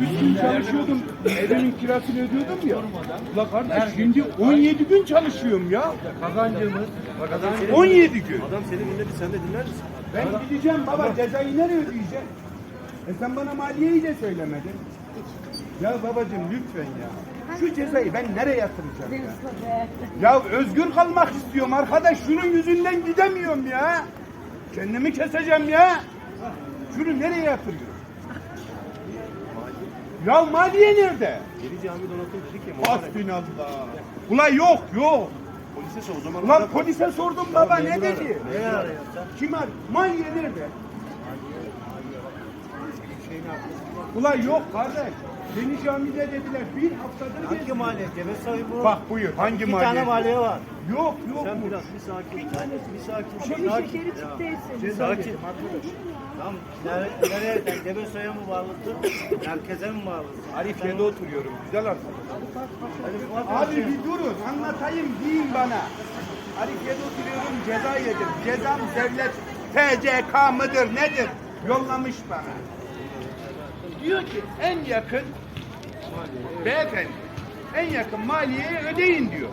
Üç gün çalışıyordum, evimin kirasını ödüyordum ya. La kardeş şimdi 17 gün çalışıyorum ya. Kazancımız. Kazancımız. 17 gün. Adam seni dinledi sen de dinler misin? Ben gideceğim baba cezayı nereye ödeyeceğim? E sen bana maliyeyi de söylemedin. Ya babacığım lütfen ya. Şu cezayı ben nereye yatıracağım ya? Ya özgür kalmak istiyorum arkadaş. Şunun yüzünden gidemiyorum ya. Kendimi keseceğim ya. Şunu nereye yatırıyorum? Ya maliye nerede? Yeni cami donatım dedik ya. muharrem. Hasbinallah. Ulan yok yok. Polise sor o zaman. Ulan orada- polise sordum baba ne dedi? Ne arıyor sen? Kim ar? Maliye nerede? Ulan yok kardeş. Yeni camide dediler bir haftadır Hangi geziyor. mahalle? Deve soyumu. Bak buyur hangi mahalle? tane mahalle var. Yok yok. Sen biraz bir sakin. Bir tanesi bir sakin. Senin sakin. şekeri çıktı hepsinin. Sakin. Tam nere, nereye? Deve soya mı bağlısın? Merkeze mi bağlısın? Arifiye'de oturuyorum güzel arkadaş. Abi bir durun anlatayım deyin bana. Arifiye'de oturuyorum ceza yedim. Cezam devlet TCK mıdır nedir? Yollamış bana. Diyor ki en yakın beyefendi en yakın maliyeye ödeyin diyor.